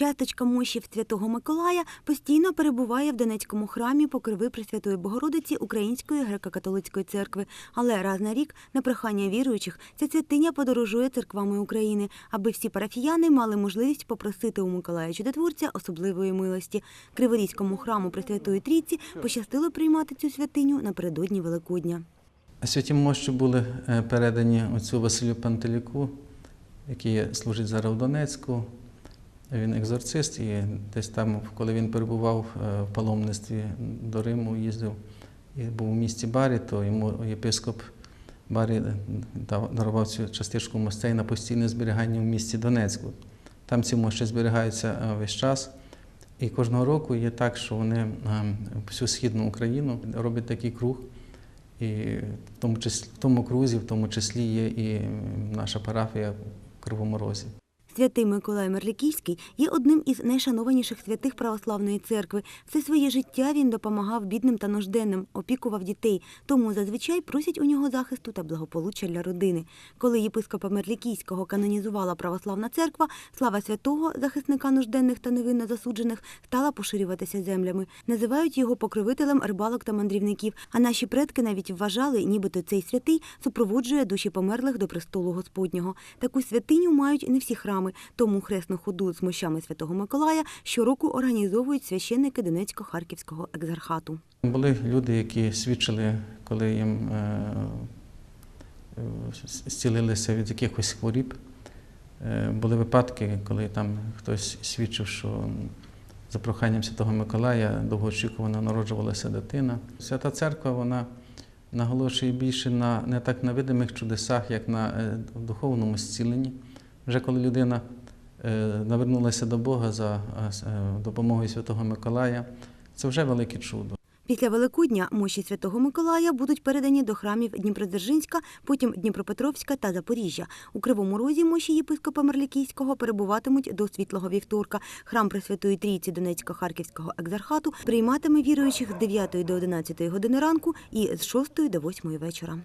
Часточка мощів Святого Миколая постійно перебуває в Донецькому храмі Покрови Пресвятої Богородиці Української греко-католицької церкви. Але раз на рік, на прохання віруючих, ця святиня подорожує церквами України, аби всі парафіяни мали можливість попросити у Миколая Чудотворця особливої милості. Криворізькому храму Пресвятої Трійці пощастило приймати цю святиню напередодні Великодня. Святі мощі були е, передані отцю Василю Пантеліку, який служить зараз в Донецьку. Він екзорцист, і десь там, коли він перебував е, в паломництві до Риму, їздив і був у місті Барі, то йому єпископ Барі дав- дарував цю частичку мостей на постійне зберігання в місті Донецьку. Там ці мощі зберігаються е, весь час. І кожного року є так, що вони е, всю східну Україну роблять такий круг. І в тому, числі, в тому крузі, в тому числі є і наша парафія в Кривому Розі. Святий Миколай Мерліківський є одним із найшанованіших святих православної церкви. Все своє життя він допомагав бідним та нужденним, опікував дітей, тому зазвичай просять у нього захисту та благополуччя для родини. Коли єпископа Мерліківського канонізувала православна церква, слава святого, захисника нужденних та невинно засуджених, стала поширюватися землями. Називають його покровителем рибалок та мандрівників. А наші предки навіть вважали, нібито цей святий супроводжує душі померлих до престолу Господнього. Таку святиню мають не всі храми, тому хресну ходу з мощами Святого Миколая щороку організовують священники Донецько-Харківського екзархату. Були люди, які свідчили, коли їм е, е, зцілилися від якихось хворіб. Е, Були випадки, коли там хтось свідчив, що за проханням Святого Миколая довгоочікувано народжувалася дитина. Свята церква вона наголошує більше на не так на видимих чудесах, як на духовному зціленні. Вже коли людина е, навернулася до Бога за е, е, допомогою Святого Миколая, це вже велике чудо. Після Великодня мощі Святого Миколая будуть передані до храмів Дніпродзержинська, потім Дніпропетровська та Запоріжжя. У Кривому Розі мощі єпископа Мерлікійського перебуватимуть до Світлого Вівторка. Храм Пресвятої Трійці Донецько-Харківського екзархату прийматиме віруючих з 9 до 11 години ранку і з 6 до 8 вечора.